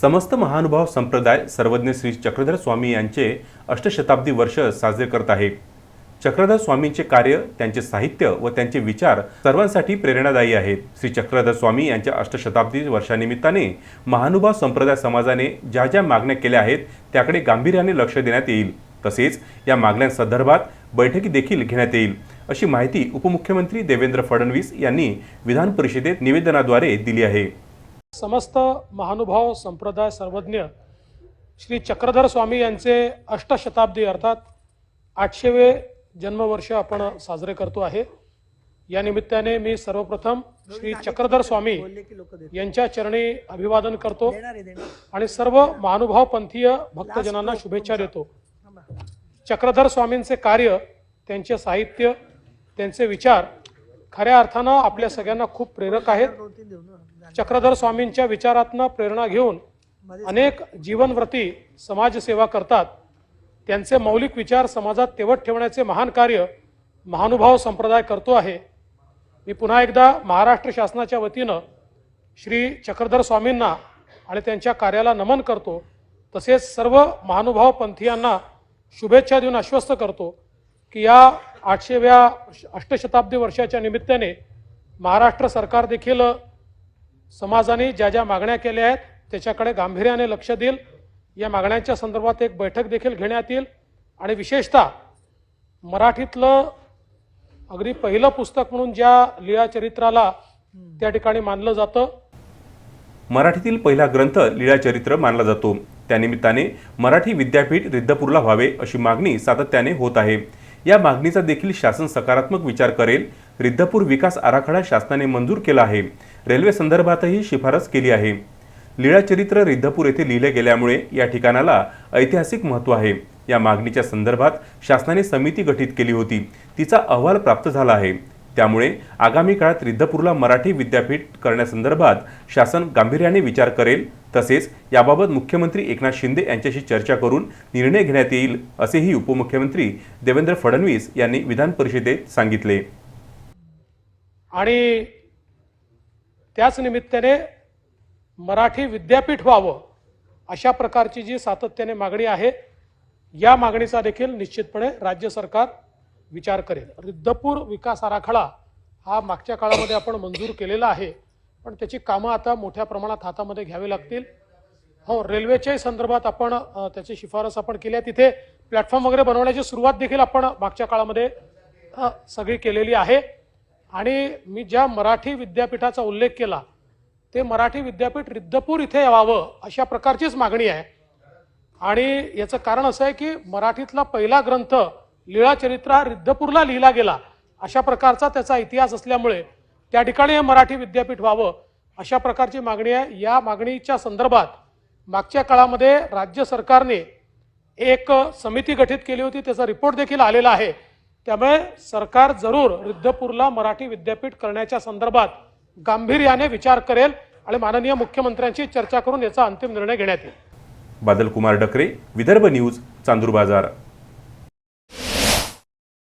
समस्त महानुभाव संप्रदाय सर्वज्ञ श्री चक्रधर स्वामी यांचे अष्टशताब्दी वर्ष साजरे करत आहे चक्रधर स्वामींचे कार्य त्यांचे साहित्य व त्यांचे विचार सर्वांसाठी प्रेरणादायी आहेत. श्री चक्रधर स्वामी यांच्या अष्टशताब्दी वर्षानिमित्ताने महानुभाव संप्रदाय समाजाने ज्या ज्या मागण्या केल्या आहेत त्याकडे गांभीर्याने लक्ष देण्यात येईल. तसेच या मागण्यांसंदर्भात बैठकी देखील घेण्यात येईल. अशी माहिती उपमुख्यमंत्री देवेंद्र फडणवीस यांनी विधान परिषदेत निवेदनाद्वारे दिली आहे. समस्त महानुभाव संप्रदाय सर्वज्ञ श्री चक्रधर स्वामी यांचे अष्टशताब्दी अर्थात आठशेवे जन्मवर्ष आपण साजरे करतो आहे. या निमित्ताने मी सर्वप्रथम श्री चक्रधर स्वामी यांच्या चरणी अभिवादन करतो आणि सर्व महानुभाव पंथीय भक्तजनांना शुभेच्छा देतो. चक्रधर स्वामींचे कार्य त्यांचे साहित्य त्यांचे विचार खऱ्या अर्थानं आपल्या सगळ्यांना खूप प्रेरक आहेत. चक्रधर स्वामींच्या विचारातनं प्रेरणा घेऊन अनेक जीवनव्रती समाजसेवा करतात. त्यांचे मौलिक विचार समाजात तेवत ठेवण्याचे महान कार्य महानुभाव संप्रदाय करतो आहे. मी पुन्हा एकदा महाराष्ट्र शासनाच्या वतीनं श्री चक्रधर स्वामींना आणि त्यांच्या कार्याला नमन करतो. तसेच सर्व महानुभाव पंथीयांना शुभेच्छा देऊन आश्वस्त करतो. की या आठशेव्या अष्टशताब्दी वर्षाच्या निमित्ताने महाराष्ट्र सरकार देखील समाजाने ज्या ज्या मागण्या केल्या आहेत त्याच्याकडे गांभीर्याने लक्ष देईल. या मागण्यांच्या संदर्भात एक बैठक देखील घेण्यात येईल. आणि विशेषतः मराठीतलं अगदी पहिलं पुस्तक म्हणून ज्या लीळाचरित्राला त्या ठिकाणी मानलं जातं. मराठीतील पहिला ग्रंथ लीळाचरित्र मानला जातो. त्यानिमित्ताने मराठी विद्यापीठ रिद्धपूरला व्हावे अशी मागणी सातत्याने होत आहे. या मागणीचा देखील शासन सकारात्मक विचार करेल. रिद्धपूर विकास आराखडा शासनाने मंजूर केला आहे. रेल्वे संदर्भातही शिफारस केली आहे. लीळाचरित्र रिद्धपूर येथे लिहिले गेल्यामुळे या ठिकाणाला ऐतिहासिक महत्त्व आहे. या मागणीच्या संदर्भात शासनाने समिती गठीत केली होती. तिचा अहवाल प्राप्त झाला आहे. त्यामुळे आगामी काळात रिद्धपूरला मराठी विद्यापीठ करण्यासंदर्भात शासन गांभीर्याने विचार करेल. तसेच याबाबत मुख्यमंत्री एकनाथ शिंदे यांच्याशी चर्चा करून निर्णय घेण्यात येईल असेही उपमुख्यमंत्री देवेंद्र फडणवीस यांनी विधान परिषदेत सांगितले. आणि त्याच निमित्ताने मराठी विद्यापीठ व्हावं अशा प्रकारची जी सातत्याने मागणी आहे या मागणीचा देखील निश्चितपणे राज्य सरकार विचार करेल. रिद्धपूर विकास आराखडा हा मागच्या काळामध्ये आपण मंजूर केलेला आहे. पण त्याची कामं आता मोठ्या प्रमाणात हातामध्ये घ्यावी लागतील. हो रेल्वेच्याही संदर्भात आपण त्याची शिफारस आपण केली आहे. तिथे प्लॅटफॉर्म वगैरे बनवण्याची सुरुवात देखील आपण मागच्या काळामध्ये सगळी केलेली आहे. आणि मी ज्या मराठी विद्यापीठाचा उल्लेख केला ते मराठी विद्यापीठ रिद्धपूर इथे यावं अशा प्रकारचीच मागणी आहे. आणि याचं कारण असं आहे की मराठीतला पहिला ग्रंथ लीळाचरित्र हा रिद्धपूरला लिहिला गेला. अशा प्रकारचा त्याचा इतिहास असल्यामुळे त्या ठिकाणी हे मराठी विद्यापीठ व्हावं अशा प्रकारची मागणी आहे. या मागणीच्या संदर्भात मागच्या काळामध्ये राज्य सरकारने एक समिती गठीत केली होती. त्याचा रिपोर्ट देखील आलेला आहे. त्यामुळे सरकार जरूर रिद्धपूरला मराठी विद्यापीठ करण्याच्या संदर्भात गांभीर्याने विचार करेल आणि माननीय मुख्यमंत्र्यांशी चर्चा करून याचा अंतिम निर्णय घेण्यात येईल. बादल कुमार डकरे विदर्भ न्यूज चांदूर बाजार.